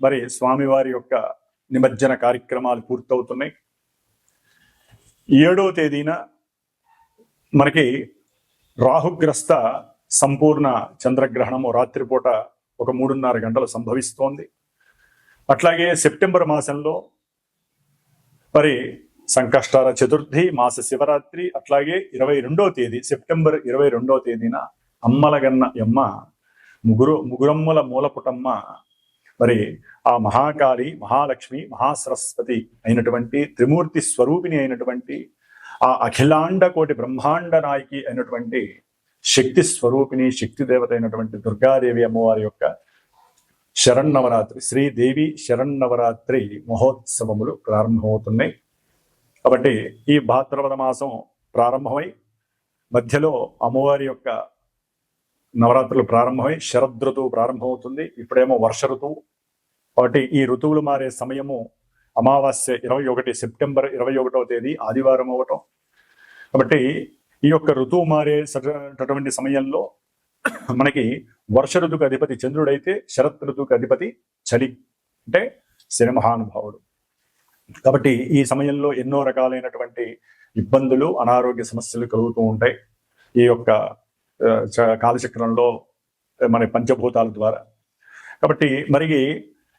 మరి స్వామివారి యొక్క నిమజ్జన కార్యక్రమాలు పూర్తవుతున్నాయి. ఏడో తేదీన మనకి రాహుగ్రస్త సంపూర్ణ చంద్రగ్రహణము రాత్రిపూట ఒక మూడున్నర గంటలు సంభవిస్తోంది. అట్లాగే సెప్టెంబర్ మాసంలో మరి సంకష్టాల చతుర్థి మాస శివరాత్రి అట్లాగే ఇరవై రెండో తేదీ సెప్టెంబర్ ఇరవై రెండవ తేదీన అమ్మలగన్న యమ్మ ముగురు ముగురమ్మల మూలపుటమ్మ మరి ఆ మహాకాళి మహాలక్ష్మి మహాసరస్వతి అయినటువంటి త్రిమూర్తి స్వరూపిణి అయినటువంటి ఆ అఖిలాండ కోటి బ్రహ్మాండ నాయకి అయినటువంటి శక్తి స్వరూపిణి శక్తి దేవత అయినటువంటి దుర్గాదేవి అమ్మవారి యొక్క శరణ్నవరాత్రి శ్రీదేవి శరణ్నవరాత్రి మహోత్సవములు ప్రారంభమవుతున్నాయి. కాబట్టి ఈ భాద్రపద మాసం ప్రారంభమై మధ్యలో అమ్మవారి యొక్క నవరాత్రులు ప్రారంభమై శరదృతువు ప్రారంభమవుతుంది. ఇప్పుడేమో వర్ష ఋతువు కాబట్టి ఈ ఋతువులు మారే సమయము అమావాస్య ఇరవై ఒకటి సెప్టెంబర్ ఇరవై ఒకటో తేదీ ఆదివారం అవటం. కాబట్టి ఈ యొక్క ఋతువు మారేటటువంటి సమయంలో మనకి వర్ష ఋతుకు అధిపతి చంద్రుడైతే శరత్ ఋతువుకి అధిపతి చలి అంటే శని మహానుభావుడు. కాబట్టి ఈ సమయంలో ఎన్నో రకాలైనటువంటి ఇబ్బందులు అనారోగ్య సమస్యలు కలుగుతూ ఉంటాయి. ఈ యొక్క చ- కాలచక్రంలో మన పంచభూతాల ద్వారా. కాబట్టి మరి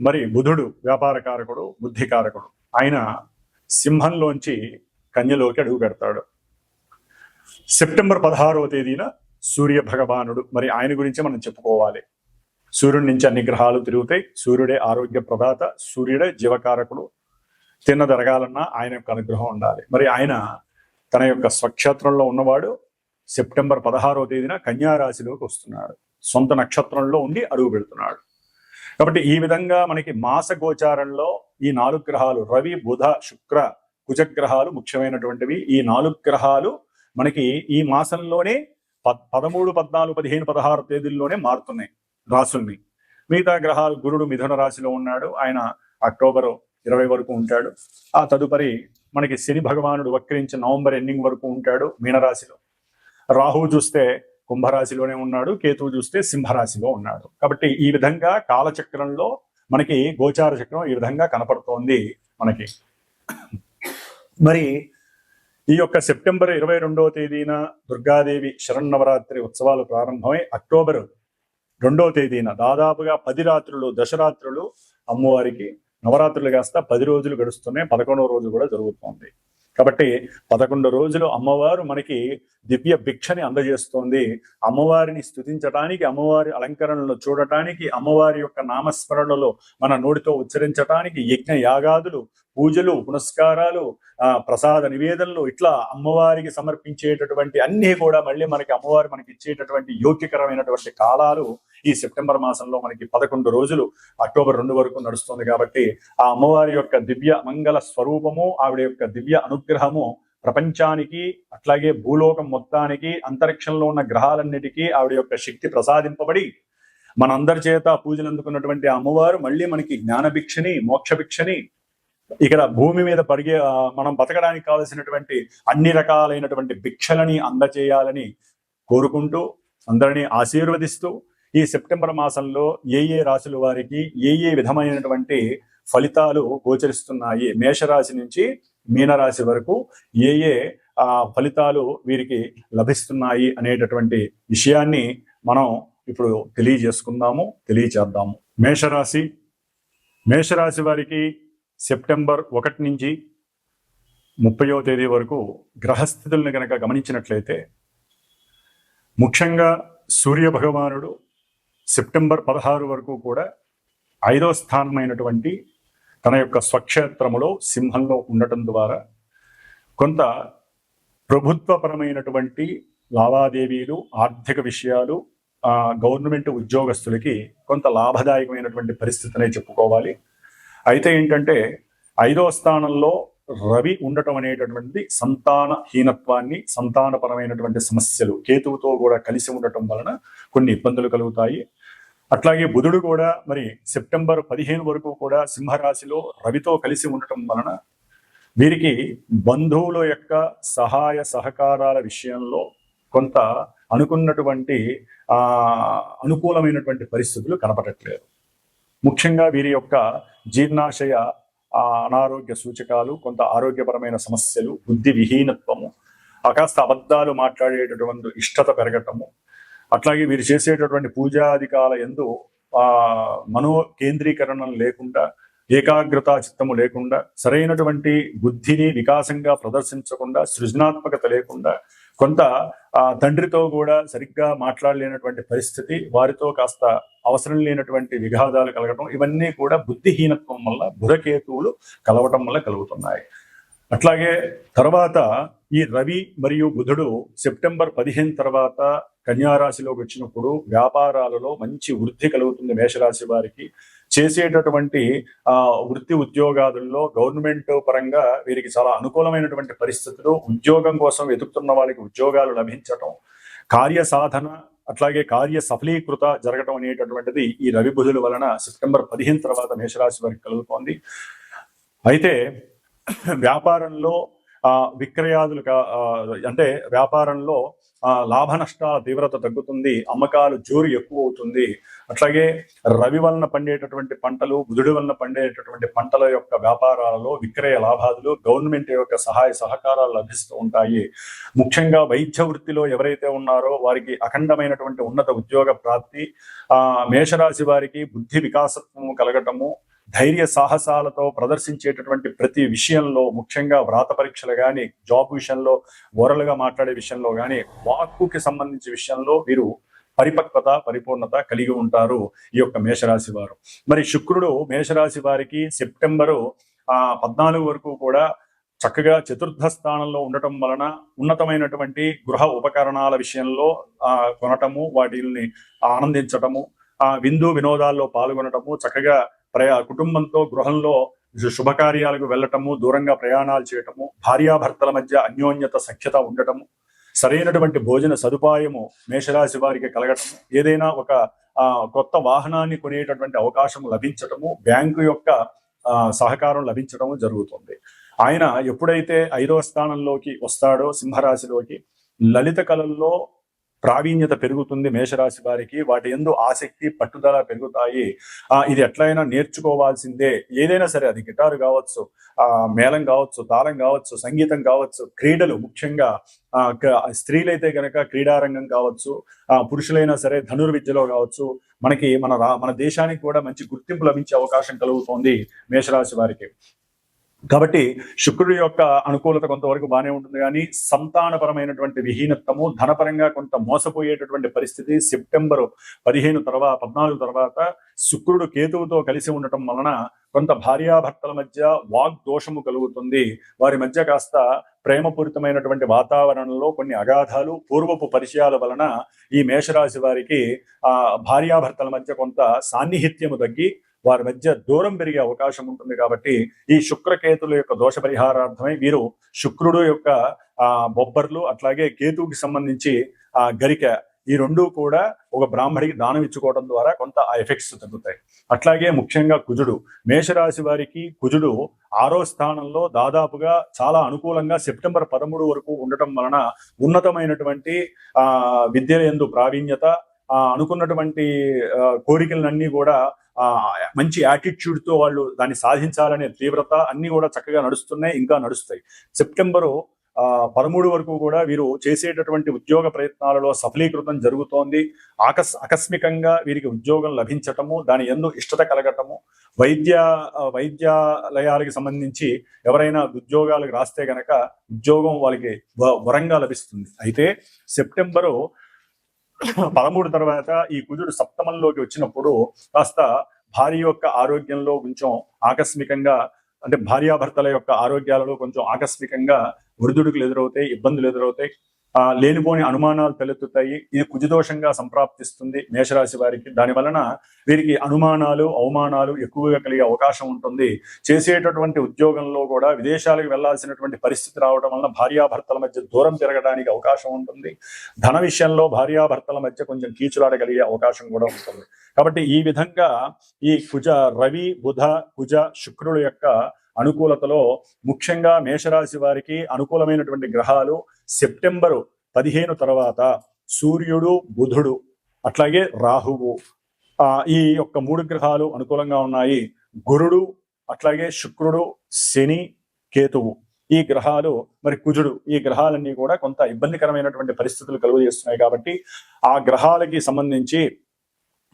మరి బుధుడు వ్యాపారకారకుడు బుద్ధికారకుడు. ఆయన సింహంలోంచి కన్యలోకి అడుగు పెడతాడు. సెప్టెంబర్ పదహారవ తేదీన సూర్య భగవానుడు. మరి ఆయన గురించి మనం చెప్పుకోవాలి. సూర్యుడి నుంచి అన్ని గ్రహాలు తిరుగుతాయి. సూర్యుడే ఆరోగ్య ప్రదాత సూర్యుడే జీవకారకుడు. తిన్న జరగాలన్నా ఆయన యొక్క అనుగ్రహం ఉండాలి. మరి ఆయన తన యొక్క స్వక్షేత్రంలో ఉన్నవాడు సెప్టెంబర్ పదహారవ తేదీన కన్యారాశిలోకి వస్తున్నాడు. సొంత నక్షత్రంలో ఉండి అడుగు పెడుతున్నాడు. కాబట్టి ఈ విధంగా మనకి మాస గోచారంలో ఈ నాలుగు గ్రహాలు రవి బుధ శుక్ర కుజగ్రహాలు ముఖ్యమైనటువంటివి. ఈ నాలుగు గ్రహాలు మనకి ఈ మాసంలోనే పద్ పదమూడు పద్నాలుగు పదిహేను పదహారు తేదీల్లోనే మారుతున్నాయి రాసుల్ని. మిగతా గ్రహాలు గురుడు మిథున రాశిలో ఉన్నాడు. ఆయన అక్టోబర్ ఇరవై వరకు ఉంటాడు. ఆ తదుపరి మనకి శని భగవానుడు వక్రించి నవంబర్ ఎండింగ్ వరకు ఉంటాడు మీనరాశిలో. రాహు చూస్తే కుంభరాశిలోనే ఉన్నాడు. కేతువు చూస్తే సింహరాశిలో ఉన్నాడు. కాబట్టి ఈ విధంగా కాలచక్రంలో మనకి గోచార చక్రం ఈ విధంగా కనపడుతోంది మనకి. మరి ఈ యొక్క సెప్టెంబర్ ఇరవై రెండవ తేదీన దుర్గాదేవి శరన్నవరాత్రి ఉత్సవాలు ప్రారంభమై అక్టోబర్ రెండవ తేదీన దాదాపుగా పది రాత్రులు దశరాత్రులు అమ్మవారికి నవరాత్రులు కాస్త పది రోజులు గడుస్తున్నాయి. పదకొండవ రోజు కూడా జరుగుతోంది. కాబట్టి పదకొండు రోజులు అమ్మవారు మనకి దివ్య భిక్షని అందజేస్తోంది. అమ్మవారిని స్తుతించటానికి అమ్మవారి అలంకరణలను చూడటానికి అమ్మవారి యొక్క నామస్మరణలో మన నోటితో ఉచ్చరించటానికి యజ్ఞ యాగాదులు పూజలు పునస్కారాలు ఆ ప్రసాద నివేదనలు ఇట్లా అమ్మవారికి సమర్పించేటటువంటి అన్ని కూడా మళ్ళీ మనకి అమ్మవారు మనకి ఇచ్చేటటువంటి యోగ్యకరమైనటువంటి కాలాలు ఈ సెప్టెంబర్ మాసంలో మనకి పదకొండు రోజులు అక్టోబర్ రెండు వరకు నడుస్తుంది కాబట్టి ఆ అమ్మవారి యొక్క దివ్య మంగళ స్వరూపము ఆవిడ యొక్క దివ్య అనుగ్రహము ప్రపంచానికి అట్లాగే భూలోకం మొత్తానికి అంతరిక్షంలో ఉన్న గ్రహాలన్నిటికీ ఆవిడ యొక్క శక్తి ప్రసాదింపబడి మనందరి చేత పూజలు అందుకున్నటువంటి ఆ అమ్మవారు మళ్ళీ మనకి జ్ఞాన భిక్షని మోక్ష భిక్షని ఇక్కడ భూమి మీద పరిగే మనం బతకడానికి కావలసినటువంటి అన్ని రకాలైనటువంటి భిక్షలని అందచేయాలని కోరుకుంటూ అందరినీ ఆశీర్వదిస్తూ ఈ సెప్టెంబర్ మాసంలో ఏ ఏ రాశుల వారికి ఏ ఏ విధమైనటువంటి ఫలితాలు గోచరిస్తున్నాయి మేషరాశి నుంచి మీనరాశి వరకు ఏ ఏ ఆ, ఫలితాలు వీరికి లభిస్తున్నాయి అనేటటువంటి విషయాన్ని మనం ఇప్పుడు తెలియజేసుకుందాము తెలియచేద్దాము. మేషరాశి మేషరాశి వారికి సెప్టెంబర్ ఒకటి నుంచి ముప్పయో తేదీ వరకు గ్రహస్థితులను కనుక గమనించినట్లయితే ముఖ్యంగా సూర్య భగవానుడు సెప్టెంబర్ పదహారు వరకు కూడా ఐదో స్థానమైనటువంటి తన యొక్క స్వక్షేత్రములో సింహంలో ఉండటం ద్వారా కొంత ప్రభుత్వపరమైనటువంటి లావాదేవీలు ఆర్థిక విషయాలు గవర్నమెంట్ ఉద్యోగస్తులకి కొంత లాభదాయకమైనటువంటి పరిస్థితినే చెప్పుకోవాలి. అయితే ఏంటంటే ఐదో స్థానంలో రవి ఉండటం అనేటటువంటి సంతానహీనత్వాన్ని సంతానపరమైనటువంటి సమస్యలు కేతువుతో కూడా కలిసి ఉండటం వలన కొన్ని ఇబ్బందులు కలుగుతాయి. అట్లాగే బుధుడు కూడా మరి సెప్టెంబర్ పదిహేను వరకు కూడా సింహరాశిలో రవితో కలిసి ఉండటం వలన వీరికి బంధువుల యొక్క సహాయ సహకారాల విషయంలో కొంత అనుకున్నటువంటి ఆ అనుకూలమైనటువంటి పరిస్థితులు కనపడట్లేదు. ముఖ్యంగా వీరి యొక్క జీర్ణాశయ ఆ, అనారోగ్య సూచకాలు కొంత ఆరోగ్యపరమైన సమస్యలు బుద్ధి విహీనత్వము అకాస్త అబద్ధాలు మాట్లాడేటటువంటి ఇష్టత పెరగటము అట్లాగే వీరు చేసేటటువంటి పూజాధికాల ఎందు ఆ మనో కేంద్రీకరణం లేకుండా ఏకాగ్రత చిత్తము లేకుండా సరైనటువంటి బుద్ధిని వికాసంగా ప్రదర్శించకుండా సృజనాత్మకత లేకుండా కొంత ఆ తండ్రితో కూడా సరిగ్గా మాట్లాడలేనటువంటి పరిస్థితి వారితో కాస్త అవసరం లేనటువంటి విఘాదాలు కలగటం ఇవన్నీ కూడా బుద్ధిహీనత్వం వల్ల బుధకేతువులు కలవటం వల్ల కలుగుతున్నాయి. అట్లాగే తర్వాత ఈ రవి మరియు బుధుడు సెప్టెంబర్ పదిహేను తర్వాత కన్యారాశిలోకి వచ్చినప్పుడు వ్యాపారాలలో మంచి వృద్ధి కలుగుతుంది మేషరాశి వారికి. చేసేటటువంటి ఆ వృత్తి ఉద్యోగాదుల్లో గవర్నమెంట్ పరంగా వీరికి చాలా అనుకూలమైనటువంటి పరిస్థితులు. ఉద్యోగం కోసం వెతుకుతున్న వాళ్ళకి ఉద్యోగాలు లభించటం కార్య సాధన అట్లాగే కార్య సఫలీకృత జరగటం అనేటటువంటిది ఈ రవి బుధుల వలన సెప్టెంబర్ పదిహేను తర్వాత మేషరాశి వారికి కలుగుతోంది. అయితే వ్యాపారంలో ఆ విక్రయాదులు అంటే వ్యాపారంలో లాభ నష్టాల తీవ్రత తగ్గుతుంది అమ్మకాలు జోరు ఎక్కువ అవుతుంది అట్లాగే రవి వలన పండేటటువంటి పంటలు బుధుడి వలన పండేటటువంటి పంటల యొక్క వ్యాపారాలలో విక్రయ లాభాదులు గవర్నమెంట్ యొక్క సహాయ సహకారాలు లభిస్తూ ఉంటాయి. ముఖ్యంగా వైద్య వృత్తిలో ఎవరైతే ఉన్నారో వారికి అఖండమైనటువంటి ఉన్నత ఉద్యోగ ప్రాప్తి ఆ మేషరాశి వారికి బుద్ధి వికాసత్వము కలగటము ధైర్య సాహసాలతో ప్రదర్శించేటటువంటి ప్రతి విషయంలో ముఖ్యంగా వ్రాత పరీక్షలు కానీ జాబ్ విషయంలో ఓరలుగా మాట్లాడే విషయంలో కానీ వాక్కుకి సంబంధించిన విషయంలో వీరు పరిపక్వత పరిపూర్ణత కలిగి ఉంటారు ఈ యొక్క మేషరాశి వారు. మరి శుక్రుడు మేషరాశి వారికి సెప్టెంబరు ఆ పద్నాలుగు వరకు కూడా చక్కగా చతుర్థ స్థానంలో ఉండటం వలన ఉన్నతమైనటువంటి గృహ ఉపకరణాల విషయంలో కొనటము వాటిని ఆనందించటము ఆ విందు వినోదాల్లో పాల్గొనటము చక్కగా ప్రయా కుటుంబంతో గృహంలో శుభకార్యాలకు వెళ్ళటము దూరంగా ప్రయాణాలు చేయటము భార్యాభర్తల మధ్య అన్యోన్యత సఖ్యత ఉండటము సరైనటువంటి భోజన సదుపాయము మేషరాశి వారికి కలగటము ఏదైనా ఒక ఆ, కొత్త వాహనాన్ని కొనేటటువంటి అవకాశం లభించటము బ్యాంకు యొక్క ఆ, సహకారం లభించటము జరుగుతుంది. ఆయన ఎప్పుడైతే ఐదవ స్థానంలోకి వస్తాడో సింహరాశిలోకి లలిత కళల్లో ప్రావీణ్యత పెరుగుతుంది మేషరాశి వారికి వాటి ఎందు ఆసక్తి పట్టుదల పెరుగుతాయి. ఆ ఇది ఎట్లయినా నేర్చుకోవాల్సిందే. ఏదైనా సరే అది గిటారు కావచ్చు ఆ మేళం కావచ్చు తాళం కావచ్చు సంగీతం కావచ్చు క్రీడలు ముఖ్యంగా ఆ స్త్రీలైతే గనక క్రీడారంగం కావచ్చు ఆ పురుషులైనా సరే ధనుర్విద్యలో కావచ్చు మనకి మన రా మన దేశానికి కూడా మంచి గుర్తింపు లభించే అవకాశం కలుగుతోంది మేషరాశి వారికి. కాబట్టి శుక్రుడి యొక్క అనుకూలత కొంతవరకు బాగానే ఉంటుంది కానీ సంతానపరమైనటువంటి విహీనత్వము ధనపరంగా కొంత మోసపోయేటటువంటి పరిస్థితి సెప్టెంబరు పదిహేను తర్వాత పద్నాలుగు తర్వాత శుక్రుడు కేతువుతో కలిసి ఉండటం వలన కొంత భార్యాభర్తల మధ్య వాగ్దోషము కలుగుతుంది. వారి మధ్య కాస్త ప్రేమపూరితమైనటువంటి వాతావరణంలో కొన్ని అగాధాలు పూర్వపు పరిచయాల వలన ఈ మేషరాశి వారికి ఆ భార్యాభర్తల మధ్య కొంత సాన్నిహిత్యము తగ్గి వారి మధ్య దూరం పెరిగే అవకాశం ఉంటుంది కాబట్టి ఈ శుక్రకేతుల యొక్క దోష పరిహారార్థమై వీరు శుక్రుడు యొక్క ఆ బొబ్బర్లు అట్లాగే కేతువుకి సంబంధించి ఆ గరిక ఈ రెండు కూడా ఒక బ్రాహ్మడికి దానం ఇచ్చుకోవడం ద్వారా కొంత ఆ ఎఫెక్ట్స్ తగ్గుతాయి. అట్లాగే ముఖ్యంగా కుజుడు. మేషరాశి వారికి కుజుడు ఆరో స్థానంలో దాదాపుగా చాలా అనుకూలంగా సెప్టెంబర్ పదమూడు వరకు ఉండటం వలన ఉన్నతమైనటువంటి ఆ విద్య ఎందు ప్రావీణ్యత ఆ అనుకున్నటువంటి కోరికలన్నీ కూడా మంచి యాటిట్యూడ్తో వాళ్ళు దాన్ని సాధించాలనే తీవ్రత అన్నీ కూడా చక్కగా నడుస్తున్నాయి ఇంకా నడుస్తాయి. సెప్టెంబరు ఆ పదమూడు వరకు కూడా వీరు చేసేటటువంటి ఉద్యోగ ప్రయత్నాలలో సఫలీకృతం జరుగుతోంది. ఆకస్ ఆకస్మికంగా వీరికి ఉద్యోగం లభించటము దాని ఎందు ఇష్టత కలగటము వైద్య వైద్యాలయాలకు సంబంధించి ఎవరైనా ఉద్యోగాలకు రాస్తే గనక ఉద్యోగం వాళ్ళకి వరంగా లభిస్తుంది. అయితే సెప్టెంబరు పదమూడు తర్వాత ఈ కుజుడు సప్తమంలోకి వచ్చినప్పుడు కాస్త భార్య యొక్క ఆరోగ్యంలో కొంచెం ఆకస్మికంగా అంటే భార్యాభర్తల యొక్క ఆరోగ్యాలలో కొంచెం ఆకస్మికంగా వృద్ధుడికి ఎదురవుతాయి ఇబ్బందులు ఎదురవుతాయి. లేనిపోని అనుమానాలు తలెత్తుతాయి. ఇది కుజదోషంగా సంప్రాప్తిస్తుంది మేషరాశి వారికి. దాని వలన వీరికి అనుమానాలు అవమానాలు ఎక్కువగా కలిగే అవకాశం ఉంటుంది. చేసేటటువంటి ఉద్యోగంలో కూడా విదేశాలకు వెళ్ళాల్సినటువంటి పరిస్థితి రావడం వలన భార్యాభర్తల మధ్య దూరం తిరగడానికి అవకాశం ఉంటుంది. ధన విషయంలో భార్యాభర్తల మధ్య కొంచెం కీచులాడగలిగే అవకాశం కూడా ఉంటుంది. కాబట్టి ఈ విధంగా ఈ కుజ రవి బుధ కుజ శుక్రుల యొక్క అనుకూలతలో ముఖ్యంగా మేషరాశి వారికి అనుకూలమైనటువంటి గ్రహాలు సెప్టెంబరు పదిహేను తర్వాత సూర్యుడు బుధుడు అట్లాగే రాహువు. ఈ యొక్క మూడు గ్రహాలు అనుకూలంగా ఉన్నాయి. గురుడు అట్లాగే శుక్రుడు శని కేతువు. ఈ గ్రహాలు మరి కుజుడు ఈ గ్రహాలన్నీ కూడా కొంత ఇబ్బందికరమైనటువంటి పరిస్థితులు కలుగజేస్తున్నాయి కాబట్టి ఆ గ్రహాలకి సంబంధించి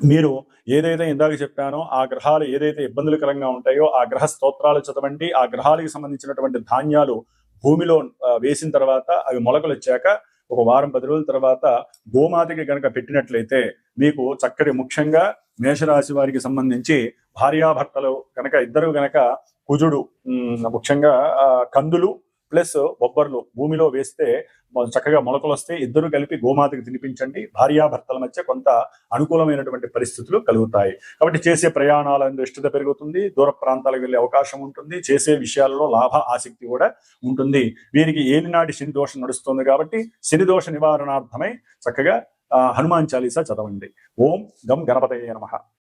మీరు ఏదైతే ఇందాక చెప్పానో ఆ గ్రహాలు ఏదైతే ఇబ్బందులకరంగా ఉంటాయో ఆ గ్రహ స్తోత్రాలు చదవండి ఆ గ్రహాలకు సంబంధించినటువంటి ధాన్యాలు భూమిలో వేసిన తర్వాత అవి మొలకలు వచ్చాక ఒక వారం పది రోజుల తర్వాత గోమాతకి గనక పెట్టినట్లయితే మీకు చక్కటి ముఖ్యంగా మేషరాశి వారికి సంబంధించి భార్యాభర్తలు గనక ఇద్దరు గనక కుజుడు ముఖ్యంగా కందులు ప్లస్ బొబ్బర్లు భూమిలో వేస్తే చక్కగా మొలకలు వస్తే ఇద్దరు కలిపి గోమాతకి తినిపించండి. భార్యాభర్తల మధ్య కొంత అనుకూలమైనటువంటి పరిస్థితులు కలుగుతాయి. కాబట్టి చేసే ప్రయాణాల ఇష్టత పెరుగుతుంది. దూర ప్రాంతాలకు వెళ్ళే అవకాశం ఉంటుంది. చేసే విషయాలలో లాభ ఆసక్తి కూడా ఉంటుంది. వీరికి ఏలినాటి శని దోషం నడుస్తుంది కాబట్టి శని దోష నివారణార్థమై చక్కగా హనుమాన్ చాలీసా చదవండి. ఓం గం గణపతయ నమః.